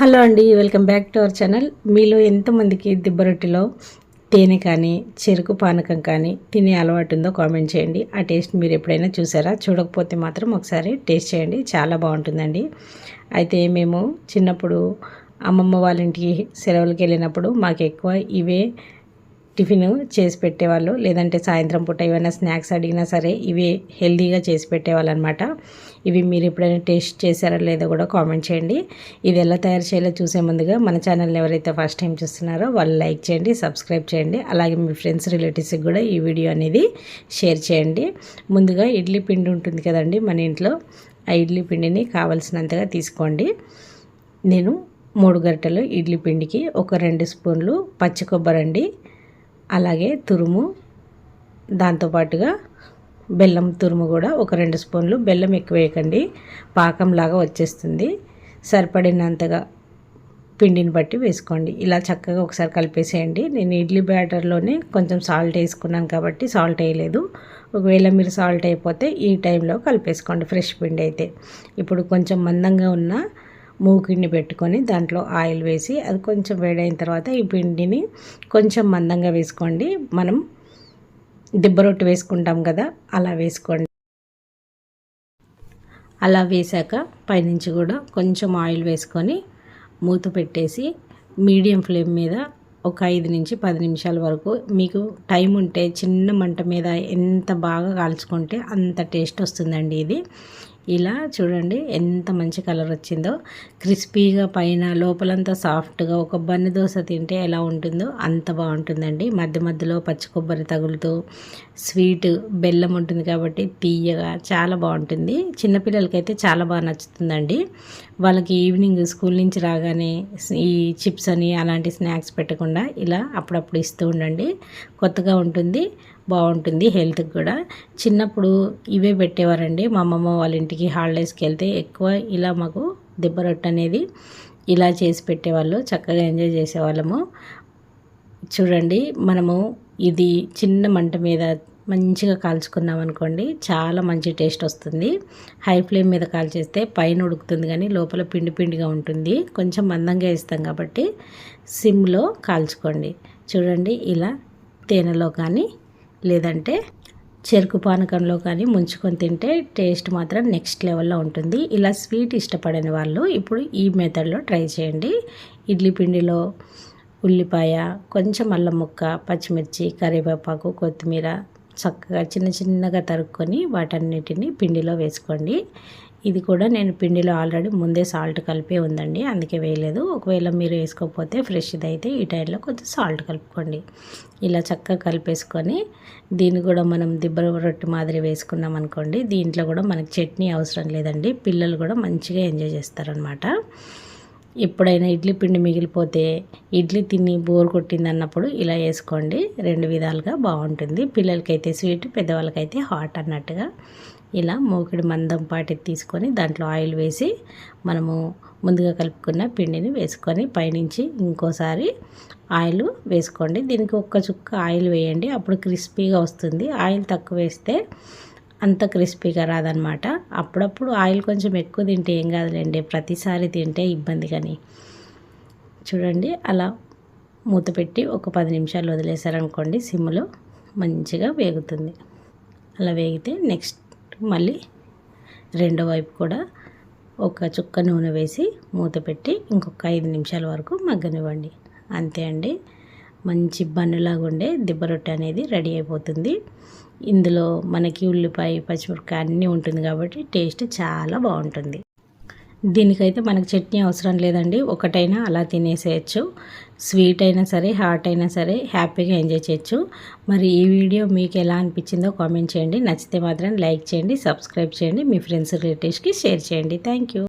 Hello అండి welcome back to our channel. మీలో ఎంతమందికి దిబ్బరొట్టిలో తేనె కానీ చెరుకు పానకం కానీ తినే అలవాటు ఉందో కామెంట్ చేయండి. ఆ టేస్ట్ మీరు ఎప్పుడైనా చూసారా? చూడకపోతే మాత్రం ఒకసారి టేస్ట్ చేయండి. చాలా బాగుంటుందండి. అయితే మేము చిన్నప్పుడు అమ్మమ్మ వాళ్ళ ఇంటికి సెలవులకి వెళ్ళినప్పుడు మాకు ఎక్కువ ఇవే టిఫిన్ చేసి పెట్టేవాళ్ళు. లేదంటే సాయంత్రం పూట ఏమైనా స్నాక్స్ అడిగినా సరే ఇవి హెల్తీగా చేసి పెట్టేవాళ్ళు అనమాట ఇవి మీరు ఎప్పుడైనా టేస్ట్ చేశారా లేదో కూడా కామెంట్ చేయండి. ఇది ఎలా తయారు చేయాలో చూసే ముందుగా మన ఛానల్ని ఎవరైతే ఫస్ట్ టైం చూస్తున్నారో వాళ్ళు లైక్ చేయండి సబ్స్క్రైబ్ చేయండి. అలాగే మీ ఫ్రెండ్స్ రిలేటివ్స్కి కూడా ఈ వీడియో అనేది షేర్ చేయండి. ముందుగా ఇడ్లీ పిండి ఉంటుంది కదండి మన ఇంట్లో. ఆ ఇడ్లీ పిండిని కావలసినంతగా తీసుకోండి. నేను మూడు గరిటెలు ఇడ్లీ పిండికి ఒక రెండు స్పూన్లు పచ్చి కొబ్బరి అండి. అలాగే తురుము దాంతోపాటుగా బెల్లం తురుము కూడా ఒక రెండు స్పూన్లు. బెల్లం ఎక్కువ వేయకండి పాకంలాగా వచ్చేస్తుంది. సరిపడినంతగా పిండిని బట్టి వేసుకోండి. ఇలా చక్కగా ఒకసారి కలిపేసేయండి. నేను ఇడ్లీ బ్యాటర్లోనే కొంచెం సాల్ట్ వేసుకున్నాను కాబట్టి సాల్ట్ వేయలేదు. ఒకవేళ మీరు సాల్ట్ అయిపోతే ఈ టైంలో కలిపేసుకోండి ఫ్రెష్ పిండి అయితే. ఇప్పుడు కొంచెం మందంగా ఉన్న మూకిడిని పెట్టుకొని దాంట్లో ఆయిల్ వేసి అది కొంచెం వేడైన తర్వాత ఈ పిండిని కొంచెం మందంగా వేసుకోండి. మనం దిబ్బ రొట్టె వేసుకుంటాం కదా అలా వేసుకోండి. అలా వేసాక పైనుంచి కూడా కొంచెం ఆయిల్ వేసుకొని మూత పెట్టేసి మీడియం ఫ్లేమ్ మీద ఒక ఐదు నుంచి పది నిమిషాల వరకు మీకు టైం ఉంటే చిన్న మంట మీద ఎంత బాగా కాల్చుకుంటే అంత టేస్ట్ వస్తుందండి ఇది. ఇలా చూడండి ఎంత మంచి కలర్ వచ్చిందో. క్రిస్పీగా పైన లోపలంతా సాఫ్ట్గా ఒక బన్ని దోశ తింటే ఎలా ఉంటుందో అంత బాగుంటుందండి. మధ్య మధ్యలో పచ్చి కొబ్బరి తగులుతూ స్వీట్ బెల్లం ఉంటుంది కాబట్టి తీయగా చాలా బాగుంటుంది. చిన్నపిల్లలకైతే చాలా బాగా నచ్చుతుందండి. వాళ్ళకి ఈవినింగ్ స్కూల్ నుంచి రాగానే ఈ చిప్స్ అని అలాంటి స్నాక్స్ పెట్టకుండా ఇలా అప్పుడప్పుడు ఇస్తూ ఉండండి. కొత్తగా ఉంటుంది. బాగుంటుంది హెల్త్కి కూడా. చిన్నప్పుడు ఇవే పెట్టేవారండి. మా అమ్మమ్మ వాళ్ళ ఇంటికి హాలిడేస్కి వెళ్తే ఎక్కువ ఇలా మాకు దెబ్బ రొట్టె అనేది ఇలా చేసి పెట్టేవాళ్ళు. చక్కగా ఎంజాయ్ చేసేవాళ్ళము. చూడండి మనము ఇది చిన్న మంట మీద మంచిగా కాల్చుకున్నాం అనుకోండి చాలా మంచి టేస్ట్ వస్తుంది. హై ఫ్లేమ్ మీద కాల్చేస్తే పైన ఉడుకుతుంది కానీ లోపల పిండి పిండిగా ఉంటుంది. కొంచెం మందంగా ఇస్తాం కాబట్టి సిమ్లో కాల్చుకోండి. చూడండి ఇలా తేనెలో కానీ లేదంటే చెరుకు పానకంలో కానీ ముంచుకొని తింటే టేస్ట్ మాత్రం నెక్స్ట్ లెవెల్లో ఉంటుంది. ఇలా స్వీట్ ఇష్టపడని వాళ్ళు ఇప్పుడు ఈ మెథడ్లో ట్రై చేయండి. ఇడ్లీ పిండిలో ఉల్లిపాయ కొంచెం అల్లం ముక్క పచ్చిమిర్చి కరివేపాకు కొత్తిమీర చక్కగా చిన్న చిన్నగా తరుక్కొని వాటన్నిటిని పిండిలో వేసుకోండి. ఇది కూడా నేను పిండిలో ఆల్రెడీ ముందే సాల్ట్ కలిపే ఉందండి అందుకే వేయలేదు. ఒకవేళ మీరు వేసుకోకపోతే ఫ్రెష్ది అయితే ఈ టైంలో కొంచెం సాల్ట్ కలుపుకోండి. ఇలా చక్కగా కలిపేసుకొని దీన్ని కూడా మనం దిబ్బర రొట్టె మాదిరి వేసుకున్నాం అనుకోండి దీంట్లో కూడా మనకి చట్నీ అవసరం లేదండి పిల్లలు కూడా మంచిగా ఎంజాయ్ చేస్తారనమాట. ఎప్పుడైనా ఇడ్లీ పిండి మిగిలిపోతే ఇడ్లీ తిని బోర్ కొట్టింది అన్నప్పుడు ఇలా వేసుకోండి రెండు విధాలుగా బాగుంటుంది. పిల్లలకైతే స్వీట్ పెద్దవాళ్ళకైతే హాట్ అన్నట్టుగా. ఇలా మోకిడి మందం పాటి తీసుకొని దాంట్లో ఆయిల్ వేసి మనము ముందుగా కలుపుకున్న పిండిని వేసుకొని పైనుంచి ఇంకోసారి ఆయిల్ వేసుకోండి. దీనికి ఒక్క చుక్క ఆయిల్ వేయండి. అప్పుడు క్రిస్పీగా వస్తుంది. ఆయిల్ తక్కువ వేస్తే అంత క్రిస్పీగా రాదనమాట అప్పుడప్పుడు ఆయిల్ కొంచెం ఎక్కువ తింటే ఏం కాదులేండి. ప్రతిసారి తింటే ఇబ్బంది కానీ. చూడండి అలా మూత పెట్టి ఒక పది నిమిషాలు వదిలేసారనుకోండి సిమ్లో మంచిగా వేగుతుంది. అలా వేగితే నెక్స్ట్ మళ్ళీ రెండో వైపు కూడా ఒక చుక్క నూనె వేసి మూత పెట్టి ఇంకొక ఐదు నిమిషాల వరకు మగ్గనివ్వండి. అంతే అండి. మంచి బన్నులాగా ఉండే దిబ్బ రొట్టె అనేది రెడీ అయిపోతుంది. ఇందులో మనకి ఉల్లిపాయ పచ్చిమిరపకాయ అన్నీ ఉంటుంది కాబట్టి టేస్ట్ చాలా బాగుంటుంది. దీనికైతే మనకు చట్నీ అవసరం లేదండి. ఒకటైనా అలా తినేసేయచ్చు. స్వీట్ అయినా సరే హాట్ అయినా సరే హ్యాపీగా ఎంజాయ్ చేయొచ్చు. మరి ఈ వీడియో మీకు ఎలా అనిపించిందో కామెంట్ చేయండి. నచ్చితే మాత్రం లైక్ చేయండి సబ్స్క్రైబ్ చేయండి మీ ఫ్రెండ్స్ రిలేటివ్స్కి షేర్ చేయండి. థ్యాంక్